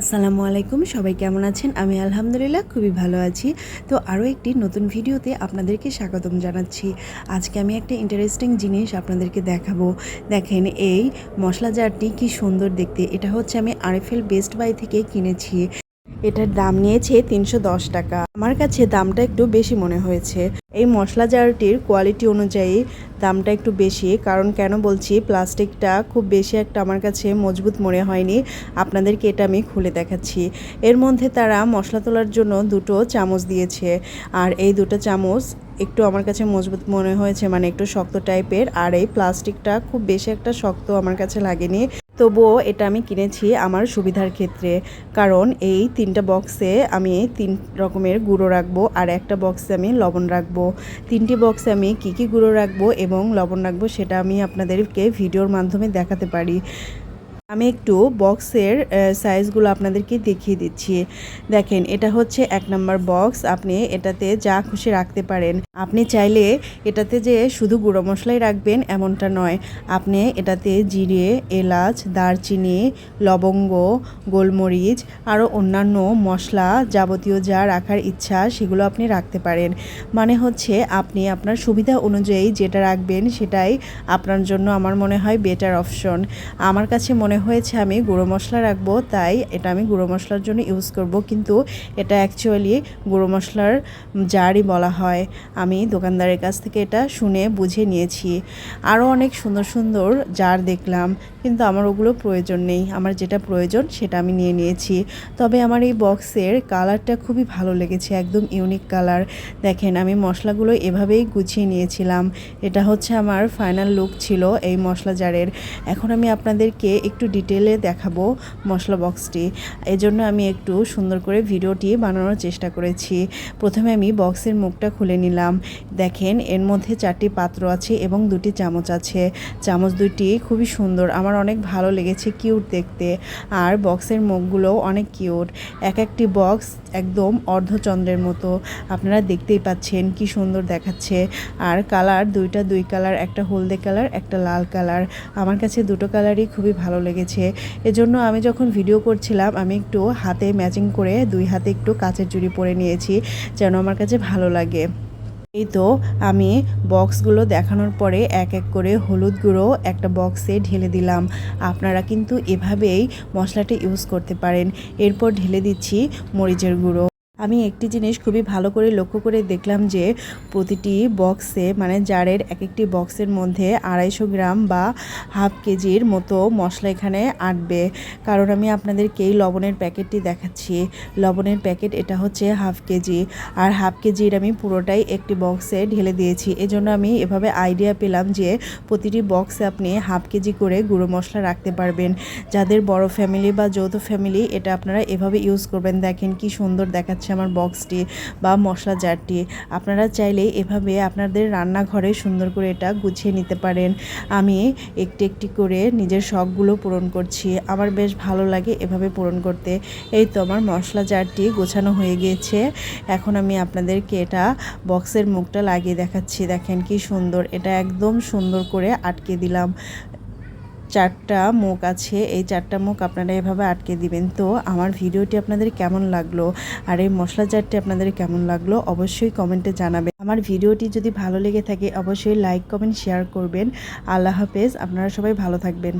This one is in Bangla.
আসসালামু আলাইকুম, সবাই কেমন আছেন? আমি আলহামদুলিল্লাহ খুবই ভালো আছি। তো আরও একটি নতুন ভিডিওতে আপনাদেরকে স্বাগতম জানাচ্ছি। আজকে আমি একটা ইন্টারেস্টিং জিনিস আপনাদেরকে দেখাবো। দেখেন এই মশলা জারটি কি সুন্দর দেখতে। এটা হচ্ছে আমি আরএফএল বেস্ট বাই থেকে কিনেছি। এটার দাম নিয়েছে তিনশো দশ টাকা। আমার কাছে দামটা একটু বেশি মনে হয়েছে। এই মশলা জারটির কোয়ালিটি অনুযায়ী দামটা একটু বেশি, কারণ কেন বলছি প্লাস্টিকটা খুব বেশি একটা আমার কাছে মজবুত মনে হয়নি। আপনাদেরকে এটা আমি খুলে দেখাচ্ছি। এর মধ্যে তারা মশলা তোলার জন্য দুটো চামচ দিয়েছে। আর এই দুটো চামচ একটু আমার কাছে মজবুত মনে হয়েছে মানে একটু শক্ত টাইপের আর এই প্লাস্টিকটা খুব বেশি একটা শক্ত আমার কাছে লাগেনি। তবুও এটা আমি কিনেছি আমার সুবিধার ক্ষেত্রে। কারণ এই তিনটা বক্সে আমি তিন রকমের গুঁড়ো রাখব আর একটা বক্সে আমি লবণ রাখব। তিনটি বক্সে আমি কি কি গুঁড়ো রাখব এবং লবণ রাখব সেটা আমি আপনাদেরকে ভিডিওর মাধ্যমে দেখাতে পারি। আমি একটু বক্সের সাইজগুলো আপনাদেরকে দেখিয়ে দিচ্ছি। দেখেন, এটা হচ্ছে এক নম্বর বক্স। আপনি এটাতে যা খুশি রাখতে পারেন। আপনি চাইলে এটাতে যে শুধু গুঁড়ো মশলাই রাখবেন এমনটা নয়। আপনি এটাতে জিরে, এলাচ, দারচিনি, লবঙ্গ, গোলমরিচ আরও অন্যান্য মশলা যাবতীয় যা রাখার ইচ্ছা সেগুলো আপনি রাখতে পারেন। মানে হচ্ছে আপনি আপনার সুবিধা অনুযায়ী যেটা রাখবেন সেটাই আপনার জন্য আমার মনে হয় বেটার অপশন আমার কাছে মনে হয়েছে আমি গুঁড়ো মশলা রাখব, তাই এটা আমি গুঁড়ো মশলার জন্য ইউজ করব। কিন্তু এটা অ্যাকচুয়ালি গুঁড়ো মশলার জারই বলা হয়। আমি দোকানদারের কাছ থেকে এটা শুনে বুঝে নিয়েছি। আরও অনেক সুন্দর সুন্দর জার দেখলাম, কিন্তু আমার ওগুলো প্রয়োজন নেই। আমার যেটা প্রয়োজন সেটা আমি নিয়ে নিয়েছি। তবে আমার এই বক্সের কালারটা খুবই ভালো লেগেছে, একদম ইউনিক কালার। দেখেন, আমি মশলাগুলো এভাবেই গুছিয়ে নিয়েছিলাম। এটা হচ্ছে আমার ফাইনাল লুক ছিল এই মশলা জারের। এখন আমি আপনাদেরকে একটু ডিটেলে দেখাবো মশলা বক্সটি এজন্য আমি একটু সুন্দর করে ভিডিওটি বানানোর চেষ্টা করেছি। প্রথমে আমি বক্সের মুখটা খুলে নিলাম। দেখেন, এর মধ্যে চারটি পাত্র আছে এবং দুটি চামচ আছে। চামচ দুটি খুবই সুন্দর, আমার অনেক ভালো লেগেছে কিউট দেখতে। আর বক্সের মুখগুলো অনেক কিউট এক একটি বক্স একদম অর্ধচন্দ্রের মতো। আপনারা দেখতেই পাচ্ছেন কি সুন্দর দেখাচ্ছে। আর কালার দুইটা দুই কালার একটা হলদে কালার একটা লাল কালার আমার কাছে দুটো কালারই খুবই ভালো লেগেছে। এজন্য আমি যখন ভিডিও করছিলাম, আমি একটু হাতে ম্যাচিং করে দুই হাতে একটু কাচের চুড়ি পরে নিয়েছি, যেন আমার কাছে ভালো লাগে। এই তো আমি বক্সগুলো দেখানোর পরে এক এক করে হলুদ গুঁড়ো একটা বক্সে ঢেলে দিলাম। আপনারা কিন্তু এভাবেই মশলাটা ইউজ করতে পারেন। এরপর ঢেলে দিচ্ছি মরিচের গুঁড়ো। আমি একটি জিনিস খুবই ভালো করে লক্ষ্য করে দেখলাম যে প্রতিটি বক্সে মানে জারের এক একটি বক্সের মধ্যে আড়াইশো গ্রাম বা হাফ কেজির মতো মশলা এখানে আটবে। কারণ আমি আপনাদেরকেই লবণের প্যাকেটটি দেখাচ্ছি। লবণের প্যাকেট এটা হচ্ছে হাফ কেজি। আর হাফ কেজির আমি পুরোটাই একটি বক্সে ঢেলে দিয়েছি। এজন্য আমি এভাবে আইডিয়া পেলাম যে প্রতিটি বক্সে আপনি হাফ কেজি করে গুঁড়ো মশলা রাখতে পারবেন। যাদের বড় ফ্যামিলি বা যৌথ ফ্যামিলি এটা আপনারা এভাবে ইউজ করবেন। দেখেন কি সুন্দর দেখাচ্ছে আমার বক্সটি বা মশলা জারটি আপনারা চাইলে এভাবে আপনাদের রান্নাঘরে সুন্দর করে এটা গুছিয়ে নিতে পারেন। আমি একটি একটি করে নিজের শখগুলো পূরণ করছি। আমার বেশ ভালো লাগে এভাবে পূরণ করতে। এই তো আমার মশলা জারটি গোছানো হয়ে গিয়েছে। এখন আমি আপনাদেরকে এটা বক্সের মুখটা লাগিয়ে দেখাচ্ছি। দেখেন কি সুন্দর, এটা একদম সুন্দর করে আটকে দিলাম। চারটা মুখ আছে, এই চারটা মুখ আপনারা এভাবে আটকে দিবেন। তো আমার ভিডিওটি আপনাদের কেমন লাগল আর এই মশলা চারটি আপনাদের কেমন লাগল অবশ্যই কমেন্টে জানাবেন। আমার ভিডিওটি যদি ভালো লেগে থাকে অবশ্যই লাইক, কমেন্ট, শেয়ার করবেন। আল্লাহ হাফেজ, আপনারা সবাই ভালো থাকবেন।